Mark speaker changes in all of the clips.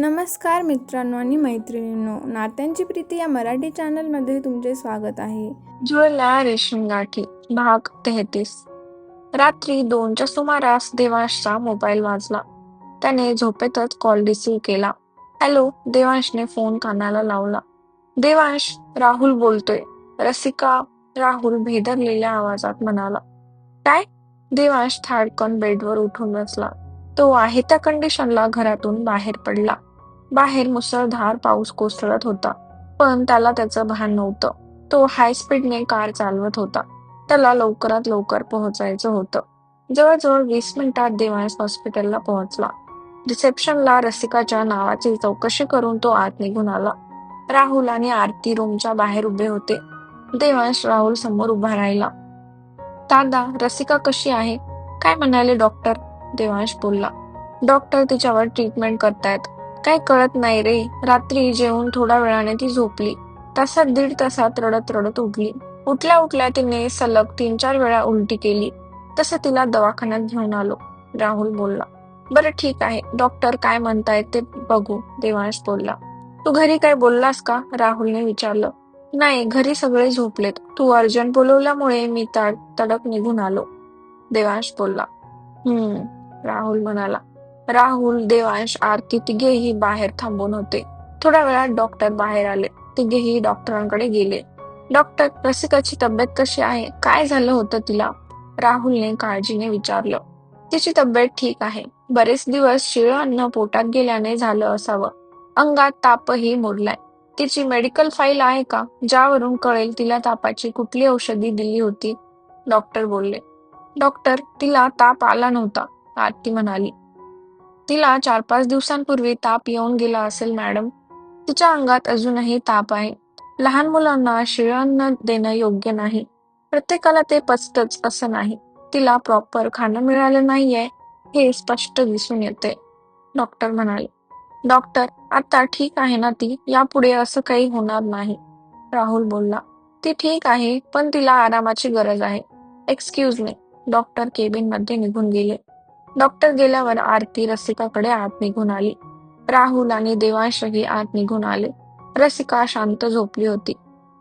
Speaker 1: नमस्कार मित्रांनो आणि मैत्रिणींनो नात्यांची प्रीती या मराठी चॅनलमध्ये तुमचे स्वागत आहे.
Speaker 2: ज्वला रेशीम गाठी भाग तेहतीस. रात्री दोनच्या सुमारास देवांशचा मोबाईल वाजला. त्याने झोपेतच कॉल रिसीव्ह केला. हॅलो देवांशने फोन कानाला लावला. देवांश राहुल बोलतोय. रसिका राहुल भेदरलेल्या आवाजात म्हणाला. काय? देवांश थाडकन बेडवर उठून बसला. तो आहे त्या कंडिशनला घरातून बाहेर पडला. बाहेर मुसळधार पाऊस कोसळत होता पण त्याला त्याचं भान नव्हतं. तो हाय स्पीडने कार चालवत होता. त्याला लवकरात लवकर पोहोचायचं होतं. जवळजवळ वीस मिनिटात देवांश हॉस्पिटलला पोहोचला. रिसेप्शनला रसिकाच्या नावाची चौकशी करून तो आत निघून आला. राहुल आणि आरती रूमच्या बाहेर उभे होते. देवांश राहुल समोर उभा राहिला. दादा रसिका कशी आहे? काय म्हणाले डॉक्टर देवांश बोलला. डॉक्टर तिच्यावर ट्रीटमेंट करतायत. काय कळत नाही रे. रात्री जेवून थोड्या वेळाने ती झोपली. तासात दीड तासात रडत रडत उठली. उठल्या उठल्या तिने सलग तीन चार वेळा उलटी केली. तसं तिला दवाखान्यात घेऊन आलो. राहुल बोलला बरं ठीक आहे. डॉक्टर काय म्हणतायत ते बघू. देवांश बोलला तू घरी काय बोललास का? राहुलने विचारलं. नाही घरी सगळे झोपलेत. तू अर्जंट बोलवल्यामुळे मी तडक निघून आलो. देवांश बोलला हम्म. राहुल म्हणाला राहुल देवांश आरती तिघेही बाहेर थांबून होते. थोड्या वेळात डॉक्टर बाहेर आले. तिघेही डॉक्टरांकडे गेले. डॉक्टर रसिकाची तब्येत कशी आहे? काय झालं होतं तिला? राहुलने काळजीने विचारलं. तिची तब्येत ठीक आहे. बरेच दिवस शिळ अन्न पोटात गेल्याने झालं असावं. अंगात तापही मुरलाय. तिची मेडिकल फाईल आहे का? ज्यावरून कळेल तिला तापाची कुठली औषधी दिली होती. डॉक्टर बोलले डॉक्टर तिला ताप आला नव्हता आरती म्हणाली. तिला चार पाच दिवसांपूर्वी ताप येऊन गेला असेल मॅडम. तिच्या अंगात अजूनही ताप आहे. लहान मुलांना शिळ अन्न देणं योग्य नाही. प्रत्येकाला ते पचतच असं नाही. तिला प्रॉपर खाणं मिळालं नाहीये हे स्पष्ट दिसून येते. डॉक्टर म्हणाले डॉक्टर आता ठीक आहे ना ती? यापुढे असं काही होणार नाही. राहुल बोलला ती ठीक आहे पण तिला आरामाची गरज आहे. एक्सक्यूज मी डॉक्टर केबिनमध्ये निघून गेले. डॉक्टर गेल्यावर आरती रसिकाकडे आत निघून आली. राहुल आणि देवांशही आत निघून आले. रसिका शांत झोपली होती.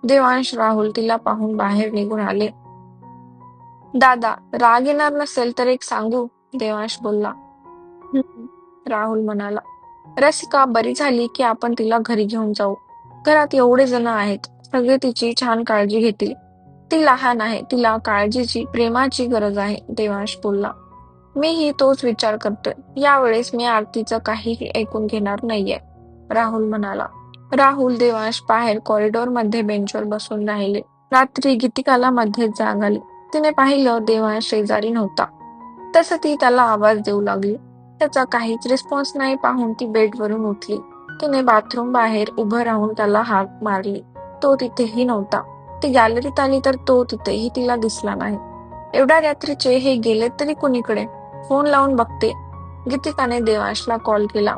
Speaker 2: देवांश राहुल तिला पाहून बाहेर निघून आले. दादा राग येणार नसेल तर एक सांगू देवांश बोलला. राहुल म्हणाला. रसिका बरी झाली की आपण तिला घरी घेऊन जाऊ. घरात एवढे जण आहेत. सगळे तिची छान काळजी घेतील. ती लहान आहे. तिला काळजीची प्रेमाची गरज आहे देवांश बोलला. मीही तोच विचार करतोय. यावेळेस मी आरतीचं काहीही ऐकून घेणार नाहीये. राहुल म्हणाला राहुल देवांश बाहेर कॉरिडॉरमध्ये बेंचवर बसून राहिले. रात्री गीतिकाला मध्येच जाग आली. तिने पाहिलं देवांश शेजारी नव्हता. तसं ती त्याला आवाज देऊ लागली. त्याचा काहीच रिस्पॉन्स नाही पाहून ती बेडवरून उठली. तिने बाथरूम बाहेर उभं राहून त्याला हाक मारली. तो तिथेही नव्हता. ती गॅलरीत आली तर तो तिथेही तिला दिसला नाही. एवढ्या रात्रीचे हे गेले तरी कुणीकडे? फोन लावून बघते. गीतिकाने देवांशला कॉल केला.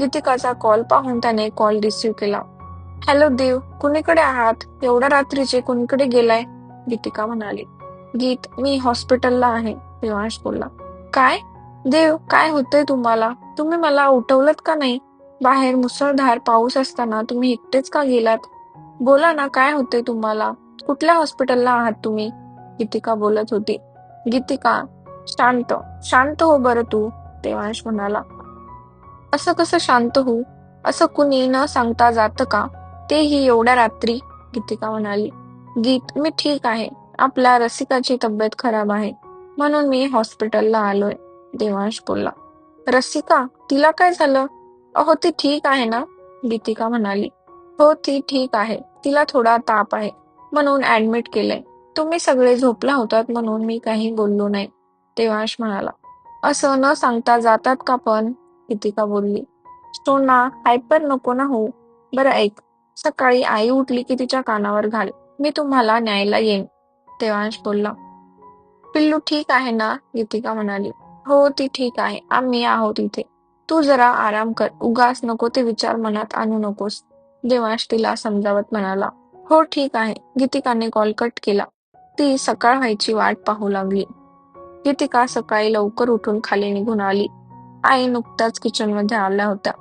Speaker 2: गीतिकाचा कॉल पाहून त्याने कॉल रिसिव्ह केला. हॅलो देव कुणीकडे आहात? एवढ्या रात्रीचे कुणीकडे गेलाय? गीतिका म्हणाली. गीत मी हॉस्पिटलला आहे देवांश बोलला. काय? देव काय होतंय तुम्हाला? तुम्ही मला उठवलत का नाही? बाहेर मुसळधार पाऊस असताना तुम्ही एकटेच का गेलात? बोला ना काय होतंय तुम्हाला? कुठल्या हॉस्पिटलला आहात तुम्ही? गीतिका बोलत होती. गीतिका शांत शांत हो बरं तू देवांश म्हणाला. असं कसं शांत होऊ? असं कुणी न सांगता जातं का? तेही एवढ्या रात्री गीतिका म्हणाली. गीत मी ठीक आहे. आपल्या रसिकाची तब्येत खराब आहे. म्हणून मी हॉस्पिटलला आलोय देवांश बोलला. रसिका तिला काय झालं? अहो ती ठीक आहे ना? गीतिका म्हणाली. हो ती ठीक आहे. तिला थोडा ताप आहे. म्हणून ऍडमिट केलंय. तुम्ही सगळे झोपला होतात म्हणून मी काही बोललो नाही. देवांश म्हणाला असं न सांगता जातात का पण? गीतिका बोलली सोना हायपर नको ना हो बरं ऐक सकाळी आई उठली की तिच्या कानावर घाल मी तुम्हाला न्यायला येईन. देवांश बोलला पिल्लू ठीक आहे ना? गीतिका म्हणाली हो ती ठीक आहे आम्ही आहोत इथे. तू जरा आराम कर उगास नको ते विचार मनात आणू नकोस. देवांश तिला समजावत म्हणाला हो ठीक आहे. गीतिकाने कॉल कट केला ती सकाळ व्हायची वाट पाहू लागली. गीतिका सकाळी लवकर उठून खाली निघून आली. आई नुकताच किचनमध्ये आल्या होत्या.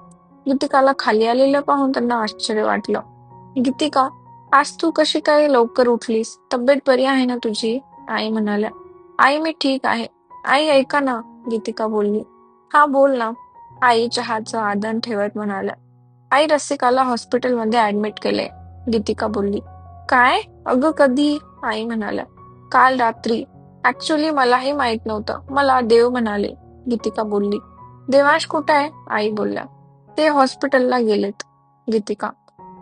Speaker 2: गीतिकाला खाली आलेलं पाहून त्यांना आश्चर्य वाटलं. गीतिका आज तू कशी काय लवकर उठलीस? तब्येत बरी आहे ना तुझी? आई म्हणाल्या. आई मी ठीक आहे. आई ऐका ना गीतिका बोलली. हा बोल ना. आई चहाचं आदन ठेवत म्हणाल्या. आई रसिकाला हॉस्पिटलमध्ये ऍडमिट केलंय गीतिका बोलली. काय? अगं कधी? आई म्हणाल्या. काल रात्री. ऍक्च्युली मलाही माहीत नव्हतं. मला देव म्हणाले गीतिका बोलली. देवांश कुठं आहे? आई बोलल्या. ते हॉस्पिटलला गेलेत गीतिका.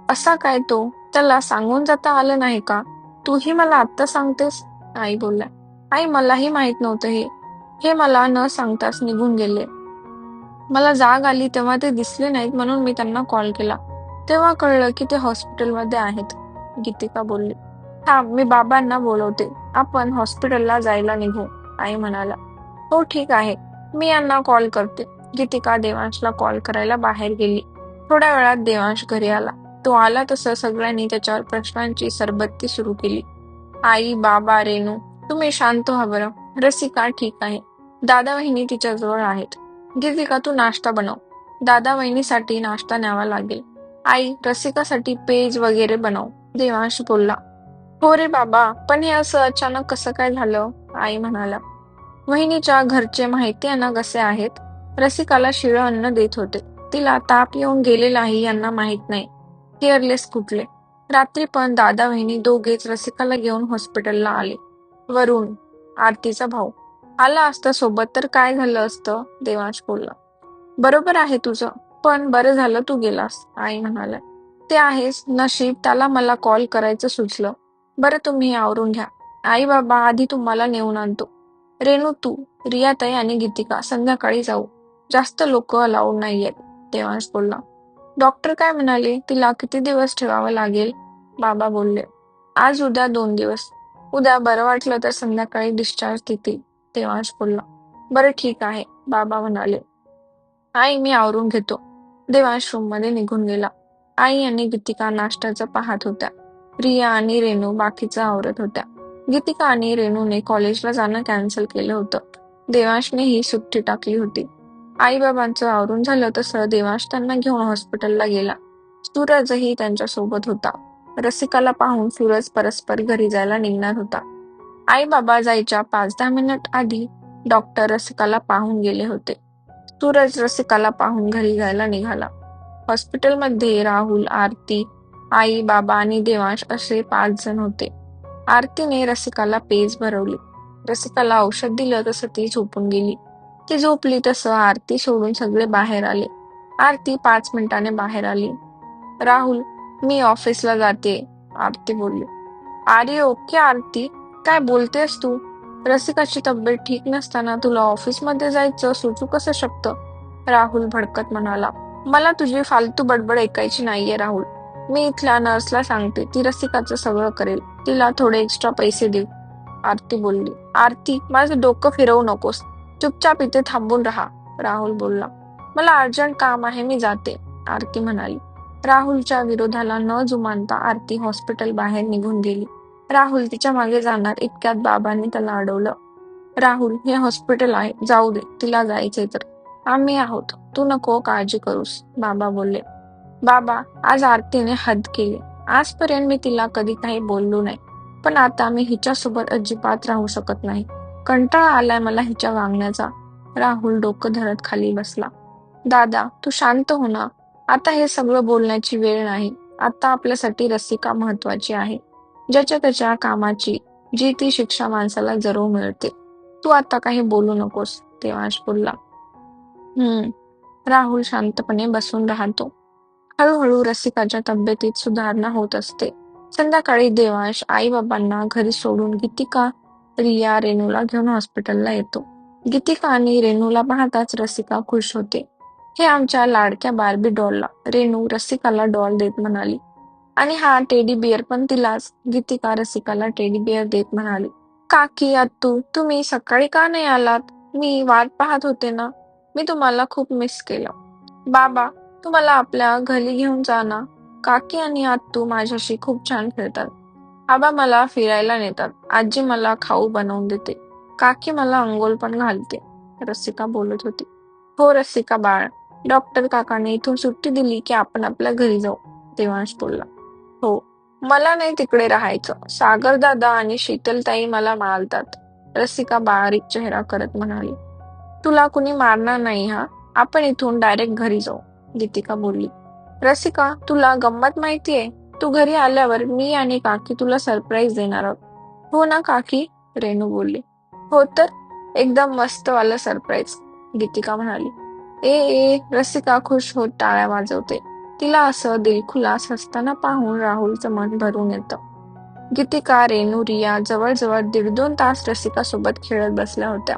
Speaker 2: असा काय तो? त्याला सांगून जाता आलं नाही का? तूही मला आत्ता सांगतेस? आई बोलल्या. आई मलाही माहीत नव्हतं हे. हे मला न सांगताच निघून गेले. मला जाग आली तेव्हा ते दिसले नाहीत म्हणून मी त्यांना कॉल केला. तेव्हा कळलं की ते हॉस्पिटलमध्ये आहेत गीतिका बोलली. हा मी बाबांना बोलवते. आपण हॉस्पिटलला जायला निघू आई म्हणाला. हो ठीक आहे. मी यांना कॉल करते. गीतिका देवांशला कॉल करायला बाहेर गेली. थोड्या वेळात देवांश घरी आला. तो आला तसं सगळ्यांनी त्याच्यावर प्रश्नांची सरबत्ती सुरू केली. आई बाबा रेणू तुम्ही शांत व्हा बरं. रसिका ठीक आहे. दादा वहिनी तिच्या जवळ आहेत. गीतिका तू नाश्ता बनव. दादा वहिनीसाठी नाश्ता न्यावा लागेल. आई रसिकासाठी पेज वगैरे बनव. देवांश बोलला. हो रे बाबा पण हे असं अचानक कसं काय झालं? आई म्हणाला. वहिनीच्या घरचे माहिती यांना कसे आहेत? रसिकाला शिळं अन्न देत होते. तिला ताप येऊन गेलेला आहे यांना माहीत नाही. केअरलेस कुठले? रात्री पण दादा वहिनी दोघेच रसिकाला घेऊन हॉस्पिटलला आले. वरुण आरतीचा भाऊ. आला असता सोबत तर काय झालं असतं? देवांश बोलला. बरोबर आहे तुझं पण बरं झालं तू गेलास आई म्हणाला. ते आहेस नशीब त्याला मला कॉल करायचं सुचलं. बरं तुम्ही आवरून घ्या. आई बाबा आधी तुम्हाला नेऊन आणतो. रेणू तू रियाताई आणि गीतिका संध्याकाळी जाऊ. जास्त लोक अलाउड नाहीयेत देवांश बोलला डॉक्टर काय म्हणाले? तिला किती दिवस ठेवावं लागेल? बाबा बोलले आज उद्या दोन दिवस. उद्या बरं वाटलं तर संध्याकाळी डिस्चार्ज देतील देवांश बोलला. बरं ठीक आहे बाबा म्हणाले. आई मी आवरून घेतो. देवांश रूममध्ये निघून गेला. आई आणि गीतिका नाश्त्याचं पाहत होत्या. प्रिया आणि रेणू बाकीचं आवरत होत्या. गीतिका आणि रेणूने कॉलेजला जाणं कॅन्सल केलं होतं. देवांशने ही सुट्टी टाकली होती. आई बाबांचं आवरून झालं तसं देवांश त्यांना घेऊन हॉस्पिटलला गेला. सूरजही त्यांच्यासोबत होता. रसिकाला पाहून सूरज परस्पर घरी जायला निघणार होता. आई बाबा जायच्या पाच दहा मिनिट आधी डॉक्टर रसिकाला पाहून गेले होते. सूरज रसिकाला पाहून घरी जायला निघाला. हॉस्पिटलमध्ये राहुल आरती आई बाबा आणि देवांश असे पाच जण होते. आरतीने रसिकाला पेज भरवली. रसिकाला औषध दिलं तसं ती झोपून गेली. ती झोपली तसं आरती सोडून सगळे बाहेर आले. आरती पाच मिनिटाने बाहेर आली. राहुल मी ऑफिसला जाते आरती बोलली. अरे ओके आरती. काय बोलतेस तू? रसिकाची तब्येत ठीक नसताना तुला ऑफिसमध्ये जायचं सुचू कसं शकतं? राहुल भडकत म्हणाला. मला तुझी फालतू बडबड ऐकायची नाहीये राहुल. मी इथल्या नर्सला सांगते ती रसिकाचं सगळं करेल. तिला थोडे एक्स्ट्रा पैसे दे आरती बोलली. आरती माझं डोकं फिरवू नकोस. चुपचाप इथे थांबून राहा राहुल बोलला. मला अर्जंट काम आहे मी जाते. आरती म्हणाली. राहुलच्या विरोधाला न जुमानता आरती हॉस्पिटल बाहेर निघून गेली. राहुल तिच्यामागे जाणार इतक्यात बाबांनी त्याला अडवलं. राहुल हे हॉस्पिटल आहे जाऊ दे तिला जायचंय तर. आम्ही आहोत. तू नको काळजी करूस बाबा बोलले. बाबा आज आरतीने हद केली. आजपर्यंत मी तिला कधी काही बोललो नाही. पण आता मी हिच्यासोबत अजिबात राहू शकत नाही. कंटाळा आलाय मला हिच्या वागण्याचा. राहुल डोकं धरत खाली बसला. दादा तू शांत हो ना. आता हे सगळं बोलण्याची वेळ नाही. आता आपल्यासाठी रसिका महत्वाची आहे. ज्याच्या त्याच्या कामाची जी ती शिक्षा माणसाला जरूर मिळते. तू आता काही बोलू नकोस देवांश बोलला. हम्म. राहुल शांतपणे बसून राहतो. हळूहळू रसिकाच्या तब्येतीत सुधारणा होत असते. संध्याकाळी देवांश आई बाबांना घरी सोडून गीतिका रिया रेणूला घेऊन हॉस्पिटलला येतो. गीतिका आणि रेणूला पाहताच रसिका खुश होते. हे आमच्या लाडक्या बार्बी डॉलला. रेणू रसिकाला डॉल देत म्हणाली. आणि हा टेडी बिअर पण तिलाच. गीतिका रसिकाला टेडी बिअर देत म्हणाली. काकी आत्तू तुम्ही सकाळी का नाही आलात? मी वाट पाहत होते ना. मी तुम्हाला खूप मिस केलं. बाबा तू मला आपल्या घरी घेऊन जा ना. काकी आणि आत्तू माझ्याशी खूप छान खेळतात. आबा मला फिरायला नेतात. आजी मला खाऊ बनवून देते. काकी मला अंघोळ पण घालते. रसिका बोलत होती. हो रसिका बाळ. डॉक्टर काकाने इथून सुट्टी दिली की आपण आपल्या घरी जाऊ देवांश बोलला. हो. मला नाही तिकडे राहायचं. सागर दादा आणि शीतलताई मला मारतात. रसिका बारीक चेहरा करत म्हणाली. तुला कुणी मारणार नाही हा? आपण इथून डायरेक्ट घरी जाऊ. गीतिका बोलली. रसिका तुला गंमत माहितीये? तू घरी आल्यावर मी आणि काकी तुला सरप्राईज देणार आहोत. हो ना काकी? रेणू बोलली. हो तर? एकदम मस्त वाला सरप्राईज गीतिका म्हणाली. ए ए रसिका खुश होत टाळ्या वाजवते. तिला असं दिलखुलास हसताना पाहून राहुलचं मन भरून येतं. गीतिका रेणू रिया जवळजवळ दीड दोन तास रसिका सोबत खेळत बसल्या होत्या.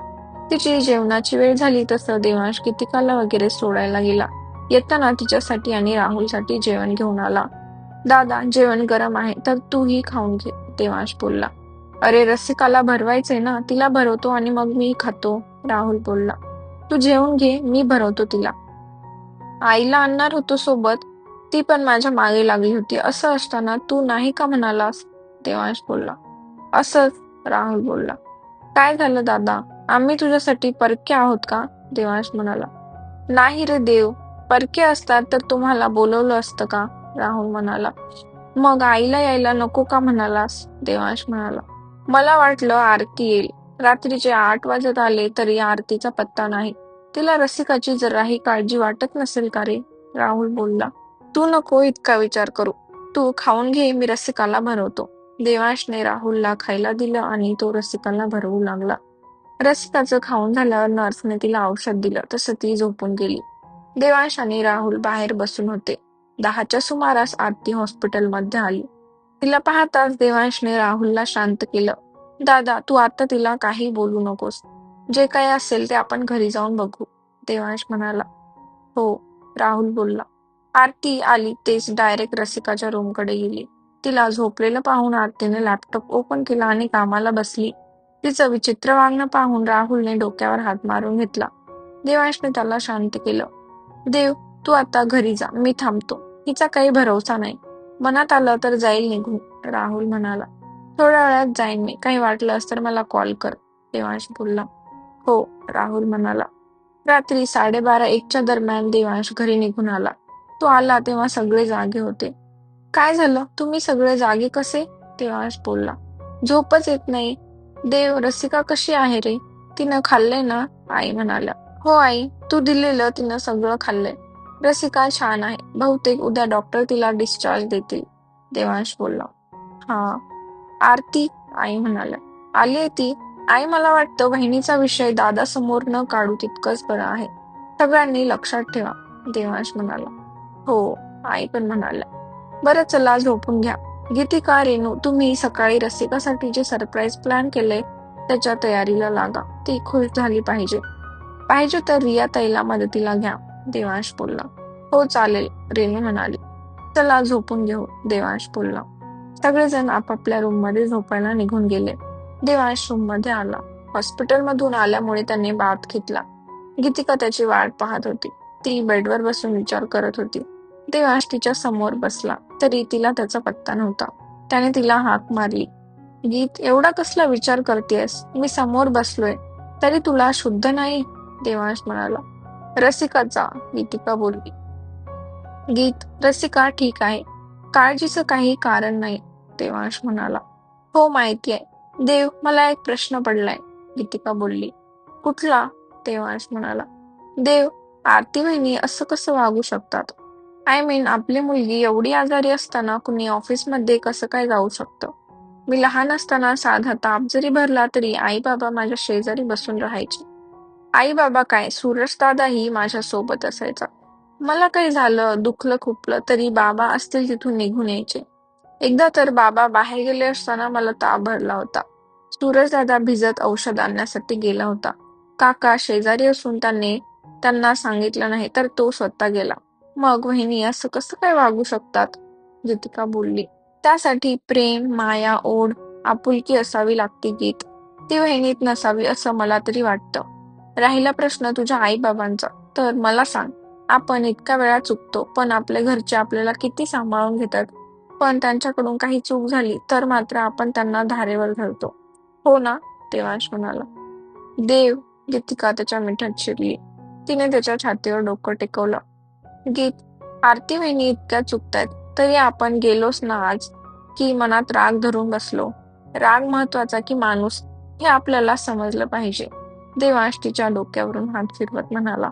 Speaker 2: तिची जेवणाची वेळ झाली तसं देवांश गीतिकाला वगैरे सोडायला गेला. येताना तिच्यासाठी आणि राहुलसाठी जेवण घेऊन आला. दादा जेवण गरम आहे तर तूही खाऊन घे देवांश बोलला अरे रसिकाला भरवायचंय ना तिला भरवतो आणि मग मी खातो राहुल बोलला. तू जेवून घे मी भरवतो तिला. आईला आणणार होतो सोबत ती पण माझ्या मागे लागली होती असं असताना तू नाही का म्हणालास? देवांश बोलला असंच राहुल बोलला. काय झालं दादा आम्ही तुझ्यासाठी परके आहोत का? देवांश म्हणाला. नाही रे देव परके असतात तर तुम्हाला बोलवलं असतं का? राहुल म्हणाला. मग आईला यायला नको का म्हणालास? देवांश म्हणाला. मला वाटलं आरती येईल. रात्रीचे आठ वाजत आले तरी आरतीचा पत्ता नाही. तिला रसिकाची जराही काळजी वाटत नसेल का रे? राहुल बोलला. तू नको इतका विचार करू. तू खाऊन घे मी रसिकाला भरवतो. देवांशने राहुलला खायला दिलं आणि तो रसिकाला भरवू लागला. रसिकाचं खाऊन झाल्यावर नर्सने तिला औषध दिलं. तसं ती झोपून गेली. देवांश आणि राहुल बाहेर बसून होते. दहाच्या सुमारास आरती हॉस्पिटलमध्ये आली. तिला पाहताच देवांशने राहुलला शांत केलं. दादा तू आता तिला काही बोलू नकोस. जे काही असेल ते आपण घरी जाऊन बघू. देवांश म्हणाला. हो राहुल बोलला. आरती आली तेच डायरेक्ट रसिकाच्या रूमकडे गेली. तिला झोपलेलं पाहून आरतीने लॅपटॉप ओपन केला आणि कामाला बसली. तिचं विचित्र वागणं पाहून राहुलने डोक्यावर हात मारून घेतला. देवांशने त्याला शांत केलं. देव तू आता घरी जा मी थांबतो. हिचा काही भरोसा नाही. मनात आला तर जाईल निघून राहुल म्हणाला. थोड्या वेळात जाईन मी. काही वाटलंस तर मला कॉल कर देवांश बोलला. हो राहुल म्हणाला. रात्री साडेबारा एकच्या दरम्यान देवांश घरी निघून आला. तो आला तेव्हा सगळे जागे होते. काय झालं? तुम्ही सगळे जागे कसे? देवांश बोलला. झोपच येत नाही. देव रसिका कशी आहे रे? तिनं खाल्ले ना? आई म्हणाल्या. हो आई तू दिलेलं तिनं सगळं खाल्लंय. रसिका छान आहे. बहुतेक उद्या डॉक्टर तिला डिस्चार्ज देतील देवांश बोलला. हा. आरती आई म्हणाल्या. आली आहे ती. आई मला वाटतं बहिणीचा विषय दादा समोर न काढू तितकंच बरं आहे. सगळ्यांनी लक्षात ठेवा देवांश म्हणाला. हो आई पण म्हणाल्या. बरं चला झोपून घ्या. गीतिका रेणू तुम्ही सकाळी रसिकासाठी जे सरप्राईज प्लॅन केले त्याच्या तयारीला लागा. ती खुश झाली पाहिजे. पाहिजे तर रिया ताईला मदतीला घ्या देवांश बोलला. हो चालेल रेणू म्हणाली. चला झोपून घेऊ देवांश बोलला. सगळेजण आपापल्या रूममध्ये झोपायला निघून गेले. देवांश रूममध्ये आला. हॉस्पिटल मधून आल्यामुळे त्यांनी बाथ घेतला. गीतिका त्याची वाट पाहत होती. ती बेडवर बसून विचार करत होती. देवांश तिच्या समोर बसला तरी तिला त्याचा पत्ता नव्हता. त्याने तिला हाक मारली. गीत एवढा कसला विचार करतेस मी समोर बसलोय. तरी तुला शुद्ध नाही? देवांश म्हणाला रसिकाचा गीतिका बोलली गीत रसिका ठीक आहे. काळजीचं काही कारण नाही देवांश म्हणाला. हो माहिती आहे. देव मला एक प्रश्न पडलाय. गीतिका बोलली. कुठला? देवांश म्हणाला. देव आरती बहिणी असं कसं वागू शकतात? आय मीन आपली मुलगी एवढी आजारी असताना कुणी ऑफिसमध्ये कसं काय जाऊ शकतं? मी लहान असताना साधा ताप जरी भरला तरी आई बाबा माझ्या शेजारी बसून राहायचे. आई बाबा काय? सूरजदादाही माझ्या सोबत असायचा. मला काही झालं दुखलं खुपलं तरी बाबा असतील तिथून निघून यायचे. एकदा तर बाबा बाहेर गेले असताना मला ताप भरला होता. सूरजदादा भिजत औषध आणण्यासाठी गेला होता. काका शेजारी असून त्याने त्यांना सांगितलं नाही तर तो स्वतः गेला. मग वहिनी असं कसं काय वागू शकतात? ज्योतिका बोलली. त्यासाठी प्रेम माया ओढ आपुलकी असावी लागते गीत. ती वहिनीत नसावी असं मला तरी वाटतं. राहिला प्रश्न तुझ्या आई बाबांचा तर मला सांग आपण इतका वेळा चुकतो पण आपले घरचे आपल्याला किती सांभाळून घेतात? पण त्यांच्याकडून काही चूक झाली तर मात्र आपण त्यांना धारेवर धरतो. हो ना? देवांश म्हणाला. देव गीतिका त्याच्या मिठात शिरली. तिने त्याच्या छातीवर डोकं टेकवलं. गीत आरती वहिनी इतक्या चुकतायत तरी आपण गेलोच ना आज? की मनात राग धरून बसलो? राग महत्त्वाचा की माणूस? हे आपल्याला समजलं पाहिजे. देवांश तिच्या डोक्यावरून हात फिरवत म्हणाला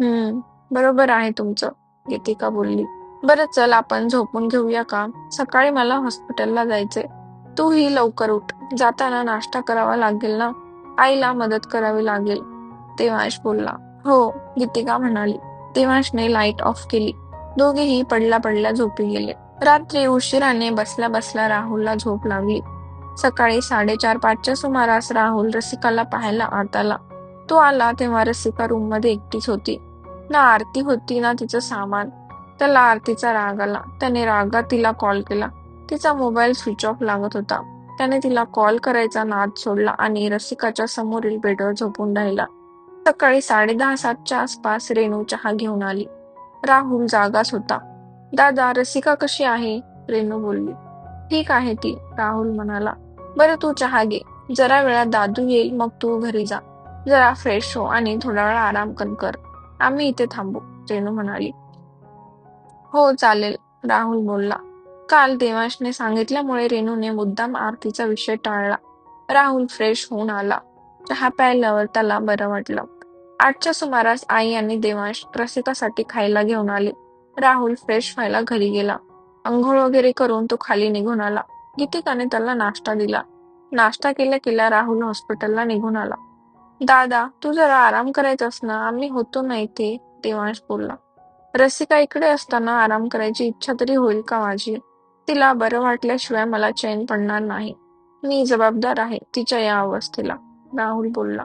Speaker 2: हम्म. बरोबर आहे तुमचं गीतिका बोलली. बरं चल आपण झोपून घेऊया का? सकाळी मला हॉस्पिटलला जायचे तूही लवकर उठ. जाताना नाश्ता करावा लागेल ना? आईला मदत करावी लागेल. देवांश बोलला हो गीतिका म्हणाली. देवांशने लाइट ऑफ केली. दोघेही पडल्या पडल्या झोपी गेले. रात्री उशिराने बसल्या बसल्या राहुलला झोप लागली. सकाळी साडेचार पाचच्या सुमारास राहुल रसिकाला पाहायला आत आला. तो आला तेव्हा रसिका रूममध्ये एकटीच होती. ना आरती होती ना तिचं सामान. त्याला आरतीचा राग आला. त्याने रागात तिला कॉल केला. तिचा मोबाईल स्विच ऑफ लागत होता. त्याने तिला कॉल करायचा नाद सोडला आणि रसिकाच्या समोरील बेडवर झोपून राहिला. सकाळी साडे दहा सातच्या आसपास रेणू चहा घेऊन आली. राहुल जागाच होता. दादा रसिका कशी आहे? रेणू बोलली. ठीक आहे ती राहुल म्हणाला. बरं तू चहा घे. जरा वेळा दादू येईल मग तू घरी जा. जरा फ्रेश हो आणि थोडा वेळ आराम कन कर. आम्ही इथे थांबू रेणू म्हणाली. हो चालेल राहुल बोलला. काल देवांशने सांगितल्यामुळे रेणूने मुद्दाम आरतीचा विषय टाळला. राहुल फ्रेश होऊन आला. चहा प्यायल्यावर त्याला बरं वाटलं. आठच्या सुमारास आई आणि देवांश रसिकासाठी खायला घेऊन आले. राहुल फ्रेश व्हायला घरी गेला. अंघोळ वगैरे करून तो खाली निघून आला. गीतिकाने त्याला नाश्ता दिला. नाश्ता केल्या केल्या राहुल हॉस्पिटलला निघून आला. दादा तू जरा आराम करायचास ना? आम्ही होतो ना इथे देवांश बोलला. रसिका इकडे असताना आराम करायची इच्छा तरी होईल का माझी? तिला बरं वाटल्याशिवाय मला चैन पडणार नाही. मी जबाबदार आहे तिच्या या अवस्थेला राहुल बोलला.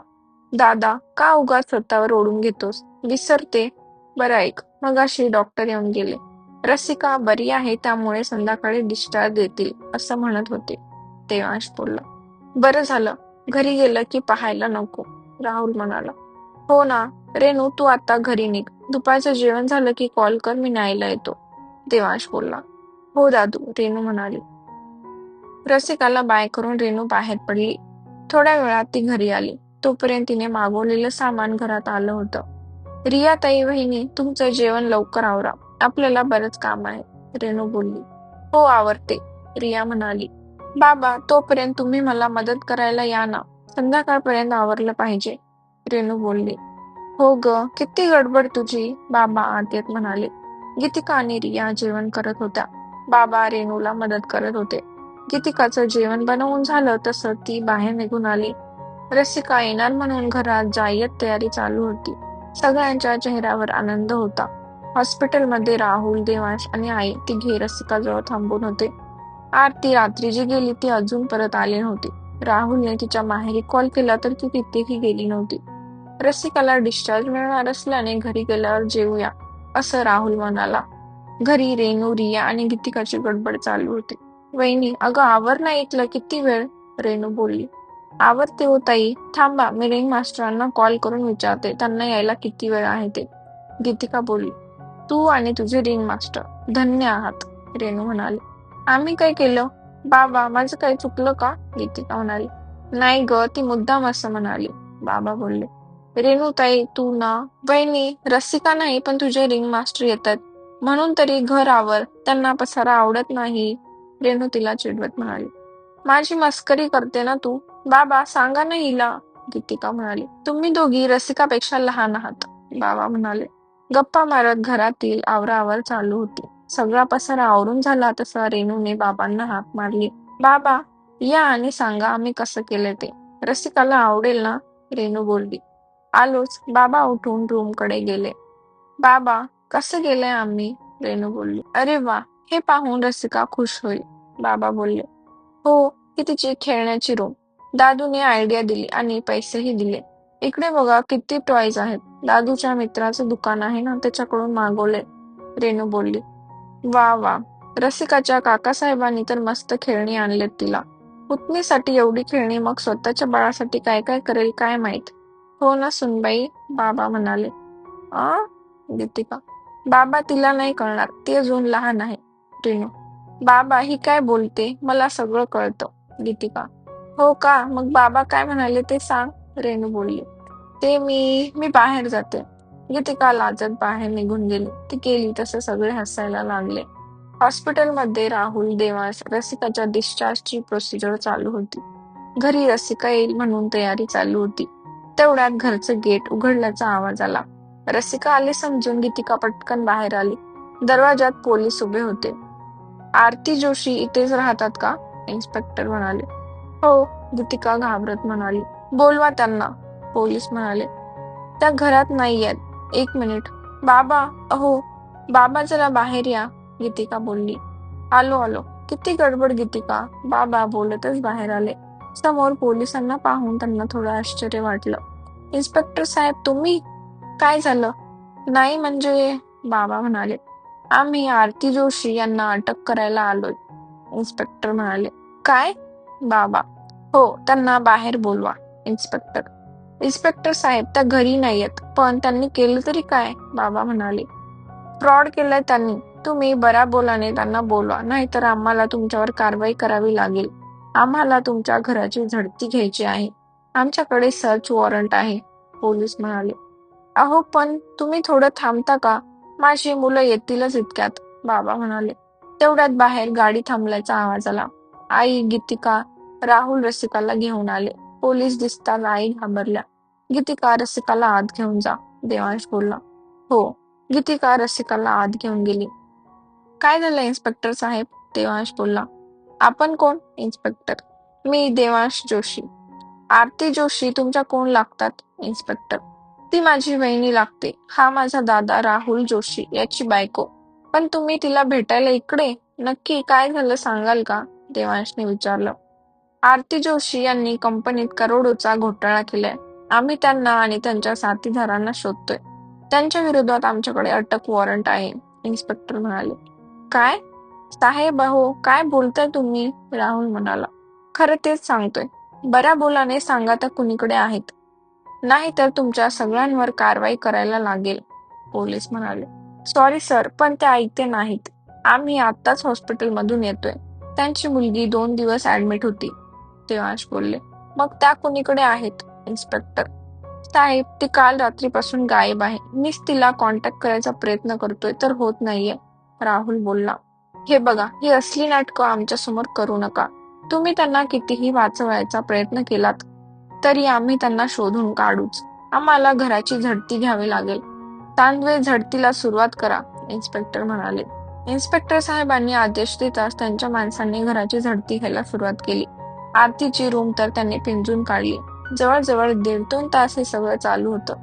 Speaker 2: दादा का उगाच स्वतःवर ओढून घेतोस? विसरते. बरं ऐक मग अशी डॉक्टर येऊन गेले. रसिका बरी आहे त्यामुळे संध्याकाळी डिस्चार्ज देतील असं म्हणत होते. देवांश बोलला. बरं झालं. घरी गेलं की पाहायला नको राहुल म्हणाला. हो ना रेणू तू आता घरी निघ. दुपारचं जेवण झालं की कॉल कर मी न्यायला येतो. देवांश बोलला. हो दादू रेणू म्हणाली. रसिकाला बाय करून रेणू बाहेर पडली. थोड्या वेळात ती घरी आली. तोपर्यंत तिने मागवलेलं सामान घरात आलं होतं. रिया ताई वहिनी तुमचं जेवण लवकर आवरा. आपल्याला बरंच काम आहे. रेणू बोलली. हो आवरते. रिया म्हणाली. बाबा तोपर्यंत तुम्ही मला मदत करायला या ना. संध्याकाळपर्यंत आवरलं पाहिजे. रेणू बोलली. हो ग किती गडबड तुझी? बाबा आत येत म्हणाले. गीतिका आणि रिया जेवण करत होत्या. बाबा रेणूला मदत करत होते. गीतिकाचं जेवण बनवून झालं तसं ती बाहेर निघून आली. रसिका येणार म्हणून घरात जायत तयारी चालू होती. सगळ्यांच्या चेहऱ्यावर आनंद होता. हॉस्पिटलमध्ये राहुल देवांश आणि आई तिघे रसिकाजवळ थांबून होते. आरती रात्री जी गेली ती अजून परत आली नव्हती. राहुलने तिच्या माहेरी कॉल केला तर ती तिथेही गेली नव्हती. रसिकाला डिस्चार्ज मिळणार असल्याने घरी गेल्यावर जेवूया असं राहुल म्हणाला. घरी रेणू रिया आणि गीतिकाची गडबड चालू होती. वहिनी अगं आवर नाही ऐकलं किती वेळ? रेणू बोलली. आवडते हो ताई. थांबा मी रिंग मास्टरांना कॉल करून विचारते. त्यांना यायला किती वेळ आहे ते. गीतिका बोलली तू आणि तुझे रिंग मास्टर धन्य आहात रेणू म्हणाले. आम्ही काय केलं? बाबा माझं काही चुकलं का? गीतिका म्हणाली. नाही ग ती मुद्दाम असं म्हणाली. बाबा बोलले. रेणू ताई तू ना बहिणी रसिका नाही पण तुझे रिंग मास्टर येतात. म्हणून तरी घर आवर त्यांना पसारा आवडत नाही. रेणू तिला चिडवत म्हणाली. माझी मस्करी करते ना तू? बाबा सांगा ना हिला. गीतिका म्हणाली तुम्ही दोघी रसिकापेक्षा लहान आहात. बाबा म्हणाले गप्पा मारत घरातील आवरावर चालू होती. सगळा पसारा आवरून झाला तसा रेणूने बाबांना हाक मारली. बाबा या आणि सांगा आम्ही कसं केले ते. रसिकाला आवडेल ना? रेणू बोलली. आलोच बाबा उठून रूमकडे गेले. बाबा कसं गेलंय आम्ही? रेणू बोलली. अरे वा हे पाहून रसिका खुश होईल. बाबा बोलले. हो ही तिची खेळण्याची रूम दादूने आयडिया दिली आणि पैसेही दिले. इकडे बघा किती टॉईज आहेत. दादूच्या मित्राचं दुकान आहे ना त्याच्याकडून मागवले. रेणू बोलली वा वा. रसिकाच्या काकासाहेबांनी तर मस्त खेळणी आणलेत तिला. पुतणीसाठी एवढी खेळणी मग स्वतःच्या बाळासाठी काय काय करेल काय माहीत? हो ना सुनबाई बाबा म्हणाले. आ? गीतिका बाबा तिला नाही कळणार. ती अजून लहान आहे. रेणू. बाबा ही काय बोलते? मला सगळं कळतं. गीतिका हो का? मग बाबा काय म्हणाले ते सांग. रेणू बोलली ते मी मी बाहेर जाते. म्हणजे गीतिका लाजत बाहेर निघून गेली. ती केली तसं सगळे हसायला लागले. हॉस्पिटलमध्ये राहुल देवास रसिकाच्या डिस्चार्जची प्रोसिजर चालू होती. घरी रसिका येईल म्हणून तयारी चालू होती. तेवढ्यात घरचं गेट उघडल्याचा आवाज आला. रसिका आली समजून गीतिका पटकन बाहेर आली. दरवाजात पोलीस उभे होते. आरती जोशी इथेच राहतात का? इन्स्पेक्टर म्हणाले. हो गीतिका घाबरत म्हणाली. बोलवा त्यांना पोलीस म्हणाले. त्या घरात नाही आहेत. एक मिनिट. बाबा अहो बाबा जरा बाहेर या गीतिका बोलली. आलो आलो. किती गडबड गीतिका बाबा बोलतच बाहेर आले. समोर पोलिसांना पाहून त्यांना थोडं आश्चर्य वाटलं. इन्स्पेक्टर साहेब तुम्ही काय झालं? नाही म्हणजे बाबा म्हणाले. आम्ही आरती जोशी यांना अटक करायला आलोय इन्स्पेक्टर म्हणाले. काय? बाबा हो त्यांना बाहेर बोलवा इन्स्पेक्टर इन्स्पेक्टर साहेब त्या घरी नाहीयेत पण त्यांनी केलं तरी काय? बाबा म्हणाले. फ्रॉड केलाय त्यांनी. तुम्ही बऱ्या बोलाने त्यांना बोलवा नाहीतर आम्हाला तुमच्यावर कारवाई करावी लागेल. आम्हाला तुमच्या घराची झडती घ्यायची आहे. आमच्याकडे सर्च वॉरंट आहे पोलीस म्हणाले. अहो पण तुम्ही थोडं थांबता का? माझी मुलं येतीलच इतक्यात बाबा म्हणाले. तेवढ्यात बाहेर गाडी थांबल्याचा आवाज आला. आई गीतिका राहुल रसिकाला घेऊन आले. पोलीस दिसता राई घाबरल्या. गीतिका रसिकाला आत घेऊन जा देवांश बोलला. हो गीतिका रसिकाला आत घेऊन गेली. काय झालं इन्स्पेक्टर साहेब? देवांश बोलला. आपण कोण? इन्स्पेक्टर मी देवांश जोशी. आरती जोशी तुमच्या कोण लागतात? इन्स्पेक्टर ती माझी वहिनी लागते. हा माझा दादा राहुल जोशी याची बायको. पण तुम्ही तिला भेटायला इकडे? नक्की काय झालं सांगाल का? देवांशने विचारलं. आरती जोशी यांनी कंपनीत करोडोचा घोटाळा केलाय. आम्ही त्यांना आणि त्यांच्या साथीदारांना शोधतोय. त्यांच्या विरोधात आमच्याकडे अटक वॉरंट आहे इन्स्पेक्टर म्हणाले. काय? साहेब अहो काय बोलताय तुम्ही? राहुल म्हणाला. खरं तेच सांगतोय. बऱ्या बोलाने सांगा तर कुणीकडे आहेत? नाहीतर तुमच्या सगळ्यांवर कारवाई करायला लागेल पोलीस म्हणाले. सॉरी सर पण ते ऐकते नाहीत. आम्ही आत्ताच हॉस्पिटलमधून येतोय. त्यांची मुलगी दोन दिवस ऍडमिट होती. देवांश बोलले मग त्या कुणीकडे आहेत इन्स्पेक्टर साहेब ती काल रात्रीपासून गायब आहे. मीच तिला कॉन्टॅक्ट करायचा प्रयत्न करतोय तर होत नाहीये. राहुल बोलला हे बघा ही असली नाटकं आमच्यासमोर करू नका. तुम्ही त्यांना कितीही वाचवायचा प्रयत्न केलात तरी आम्ही त्यांना शोधून काढूच. आम्हाला घराची झडती घ्यावी लागेल. तांदवे झडतीला सुरुवात करा इन्स्पेक्टर म्हणाले. इन्स्पेक्टर साहेबांनी आदेश देताच त्यांच्या माणसांनी घराची झडती घ्यायला सुरुवात केली. आरतीची रूम तर त्यांनी पिंजून काढली. जवळजवळ दीड दोन तास हे सगळं चालू होतं.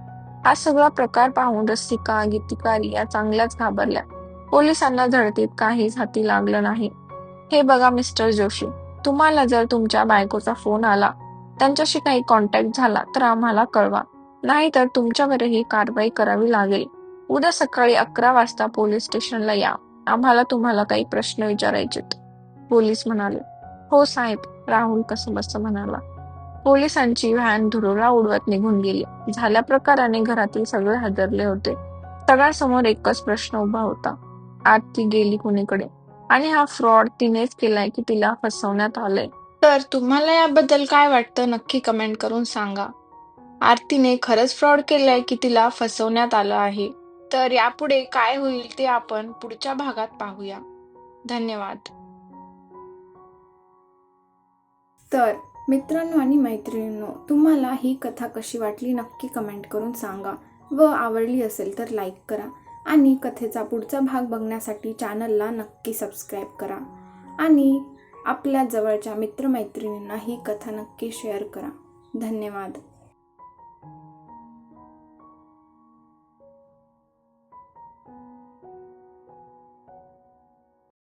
Speaker 2: हा सगळा प्रकार पाहून रसिका गीतिकारी या चांगल्याच घाबरल्या. पोलिसांना झडतीत काहीच हाती लागलं नाही. हे बघा मिस्टर जोशी तुम्हाला जर तुमच्या बायकोचा फोन आला त्यांच्याशी काही कॉन्टॅक्ट झाला तर आम्हाला कळवा. नाहीतर तुमच्यावरही कारवाई करावी लागेल. उद्या सकाळी अकरा वाजता पोलीस स्टेशनला या. आम्हाला तुम्हाला काही प्रश्न विचारायचेत. पोलीस म्हणाले हो साहेब राहुल कसं बस म्हणाला. पोलिसांची व्हॅन धुरुला उडवत निघून गेली. झाल्या प्रकाराने घरातील सगळे हादरले होते. सगळ्यासमोर एकच प्रश्न उभा होता. आरती गेली कुणीकडे? आणि हा फ्रॉड तिनेच केलाय की तिला फसवण्यात आलंय?
Speaker 1: तर तुम्हाला याबद्दल काय वाटतं नक्की कमेंट करून सांगा. आरतीने खरंच फ्रॉड केलाय की तिला फसवण्यात आलं आहे. तर यापुढे काय होईल ते आपण पुढच्या भागात पाहूया. धन्यवाद. तर मित्रांनो आणि मैत्रिणींनो तुम्हाला ही कथा कशी वाटली नक्की कमेंट करून सांगा व आवडली असेल तर लाईक करा आणि कथेचा पुढचा भाग बघण्यासाठी चॅनलला नक्की सबस्क्राईब करा आणि आपल्या जवळच्या मित्रमैत्रिणींना ही कथा नक्की शेअर करा. धन्यवाद.